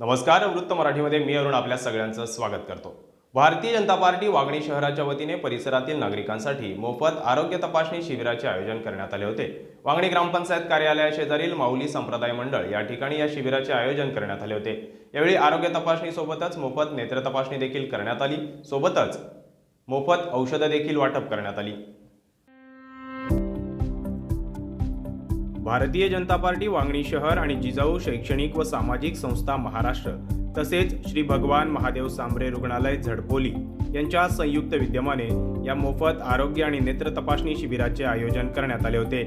नमस्कार वृत्त मराठीमध्ये मी अरुण आपल्या सगळ्यांचं स्वागत करतो. भारतीय जनता पार्टी वागणी शहराच्या वतीने परिसरातील नागरिकांसाठी मोफत आरोग्य तपासणी शिबिराचे आयोजन करण्यात आले होते. वांगणी ग्रामपंचायत कार्यालयाशेजारील माऊली संप्रदाय मंडळ या ठिकाणी या शिबिराचे आयोजन करण्यात आले होते. यावेळी आरोग्य तपासणीसोबतच मोफत नेत्र तपासणी देखील करण्यात आली. सोबतच मोफत औषधं देखील वाटप करण्यात आली. भारतीय जनता पार्टी वांगणी शहर आणि जिजाऊ शैक्षणिक व सामाजिक संस्था महाराष्ट्र तसेच श्री भगवान महादेव सांबरे रुग्णालय झडपोली यांच्या संयुक्त विद्यमाने या मोफत आरोग्य आणि नेत्र तपासणी शिबिराचे आयोजन करण्यात आले होते.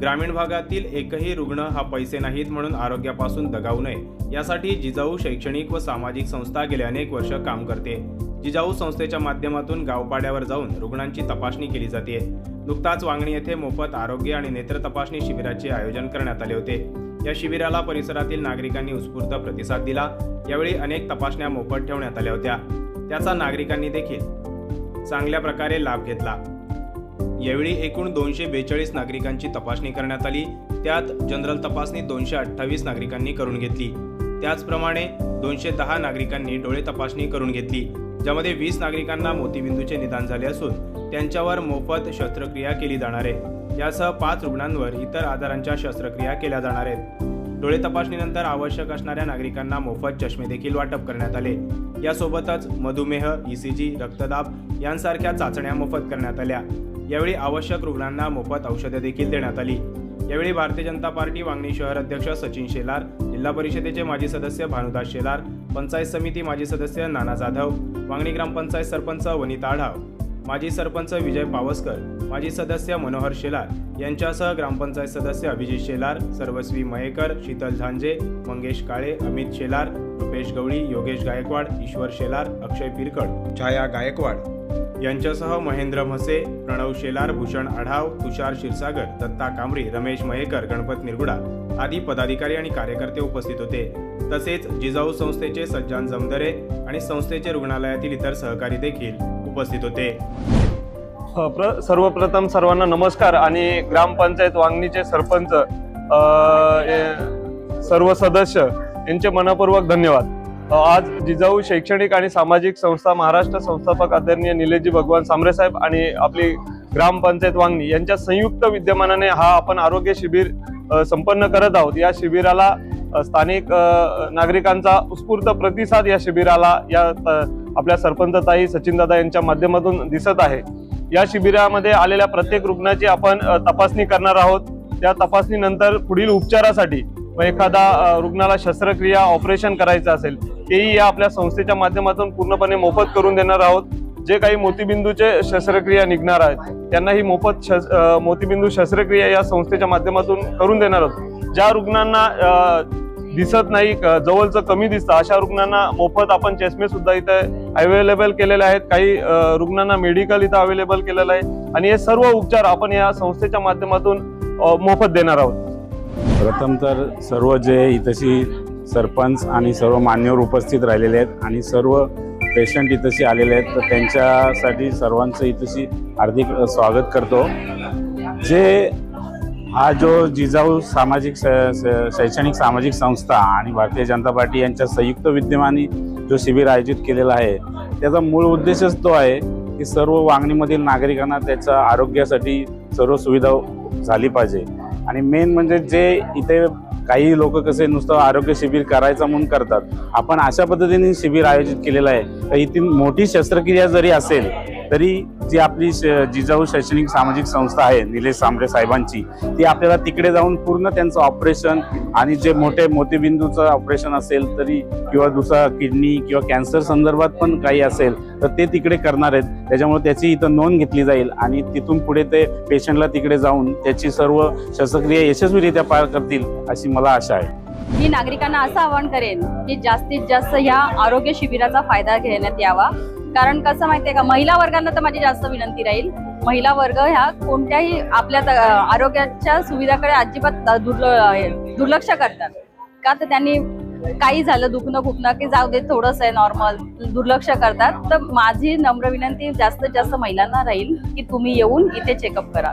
ग्रामीण भागातील एकही रुग्ण हा पैसे नाहीत म्हणून आरोग्यापासून दगावू नये यासाठी जिजाऊ शैक्षणिक व सामाजिक संस्था गेले अनेक वर्ष काम करते. जिजाऊ संस्थेच्या माध्यमातून गावपाड्यावर जाऊन रुग्णांची तपासणी केली जाते. नुकताच वांगणी येथे मोफत आरोग्य आणि नेत्र तपासणी शिबिराचे आयोजन करण्यात आले होते. या शिबिराला परिसरातील नागरिकांनी उत्स्फूर्त प्रतिसाद दिला. यावेळी अनेक तपासण्या मोफत ठेवण्यात आल्या होत्या. त्याचा नागरिकांनी देखील चांगल्या प्रकारे लाभ घेतला. यावेळी एकूण दोनशे बेचाळीस नागरिकांची तपासणी करण्यात आली. त्यात जनरल तपासणी दोनशे अठ्ठावीस नागरिकांनी करून घेतली. त्याचप्रमाणे दोनशे दहा नागरिकांनी डोळे तपासणी करून घेतली. ज्यामध्ये वीस नागरिकांना मोतीबिंदूचे निदान झाले असून त्यांच्यावर मोफत शस्त्रक्रिया केली जाणार आहे. यासह पाच रुग्णांवर इतर आजारांच्या शस्त्रक्रिया केल्या जाणार आहेत. डोळे तपासणीनंतर आवश्यक असणाऱ्या नागरिकांना मोफत चष्मे देखील वाटप करण्यात आले. यासोबतच मधुमेह ईसीजी रक्तदाब यांसारख्या चाचण्या मोफत करण्यात आल्या. यावेळी आवश्यक रुग्णांना मोफत औषधे देखील देण्यात आली. यावेळी भारतीय जनता पार्टी वांगणी शहर अध्यक्ष सचिन शेलार जिल्हा परिषदेचे माजी सदस्य भानुदास शेलार पंचायत समिती माजी सदस्य नाना जाधव वांगणी ग्रामपंचायत सरपंच वनिता आढाव माजी सरपंच विजय पावसकर माजी सदस्य मनोहर शेलार यांच्यासह ग्रामपंचायत सदस्य अभिजित शेलार सर्वस्वी मयेकर शीतल झांजे मंगेश काळे अमित शेलार रुपेश गवळी योगेश गायकवाड ईश्वर शेलार अक्षय पिरकड छाया गायकवाड. यांच्यासह महेंद्र म्हसे प्रणव शेलार भूषण आढाव तुषार क्षीरसागर दत्ता कांबरी रमेश मयेकर गणपत निरगुडा आदी पदाधिकारी आणि कार्यकर्ते उपस्थित होते. तसेच जिजाऊ संस्थेचे सज्जान जमदरे आणि संस्थेचे रुग्णालयातील इतर सहकारी देखील उपस्थित होते. प्र सर्वप्रथम सर्वांना नमस्कार आणि ग्रामपंचायत वांगणीचे सरपंच सर्व सदस्य यांचे मनपूर्वक धन्यवाद. आज जिजाऊ शैक्षणिक आणि सामाजिक संस्था महाराष्ट्र संस्थापक आदरणीय निलेशजी भगवान सांबरे साहेब आणि आपली ग्रामपंचायत वांगणी यांच्या संयुक्त विद्यमानाने हा आपण आरोग्य शिबिर संपन्न करत आहोत. या शिबिराला स्थानिक नागरिकांचा उत्स्फूर्त प्रतिसाद या शिबिराला या आपल्या सरपंचताई सचिनदादा यांच्या माध्यमातून दिसत आहे. या शिबिरामध्ये आलेल्या प्रत्येक रुग्णाची आपण तपासणी करणार आहोत. त्या तपासणीनंतर पुढील उपचारासाठी व एखादा रुग्णाला शस्त्रक्रिया ऑपरेशन करायचं असेल तेही या आपल्या संस्थेच्या माध्यमातून पूर्णपणे मोफत करून देणार आहोत. जे काही मोतीबिंदूचे शस्त्रक्रिया निघणार आहेत त्यांना ही मोफत शस मोतीबिंदू शस्त्रक्रिया या संस्थेच्या माध्यमातून करून देणार आहोत. ज्या रुग्णांना दिसत नाही जवळचं कमी दिसतं अशा रुग्णांना मोफत आपण चष्मे सुद्धा इथे अवेलेबल केलेले आहेत. काही रुग्णांना मेडिकल इथं अवेलेबल केलेलं आहे. आणि हे सर्व उपचार आपण या संस्थेच्या माध्यमातून मोफत देणार आहोत. प्रथम तर सर्व जे इथशी सरपंच आणि सर्व मान्यवर उपस्थित राहिलेले आहेत आणि सर्व पेशंट इथशी आलेले आहेत. तर त्यांच्यासाठी सर्वांचं इथशी हार्दिक स्वागत करतो. जे हा जो जिजाऊ सामाजिक शैक्षणिक सामाजिक संस्था आणि भारतीय जनता पार्टी यांच्या संयुक्त विद्यमाने जो शिबिर आयोजित केलेला आहे त्याचा मूळ उद्देशच तो आहे की सर्व वांगणीमधील नागरिकांना त्याच्या आरोग्यासाठी सर्व सुविधा झाली पाहिजे. आणि मेन म्हणजे जे इथे काही लोक कसे नुसतं आरोग्य शिबिर करायचं म्हणून करतात. आपण अशा पद्धतीने शिबिर आयोजित केलेलं आहे. तर इथे मोठी शस्त्रक्रिया जरी असेल तरी जी आपली जिजाऊ शैक्षणिक सामाजिक संस्था आहे निलेश सांबळे साहेबांची ती आपल्याला तिकडे जाऊन पूर्ण त्यांचं ऑपरेशन आणि जे मोठे मोतीबिंदूचं ऑपरेशन असेल तरी किंवा दुसरा किडनी किंवा कॅन्सर संदर्भात पण काही असेल तर ते तिकडे करणार आहेत. त्याच्यामुळे त्याची इथं नोंद घेतली जाईल आणि तिथून पुढे ते पेशंटला तिकडे जाऊन त्याची सर्व शस्त्रक्रिया यशस्वीरित्या पार करतील अशी मला आशा आहे. मी नागरिकांना असं आवाहन करेन की जास्तीत जास्त ह्या आरोग्य शिबिराचा फायदा घेण्यात यावा. कारण कसं माहितीये का महिला वर्गांना तर माझी जास्त विनंती राहील. महिला वर्ग ह्या कोणत्याही आपल्या आरोग्याच्या सुविधाकडे अजिबात दुर्लक्ष करतात. का तर त्यांनी काही झालं दुखणं खुपणं की जाऊ दे थोडंसं आहे नॉर्मल दुर्लक्ष करतात. तर माझी नम्र विनंती जास्तीत जास्त महिलांना राहील की तुम्ही येऊन इथे चेकअप करा.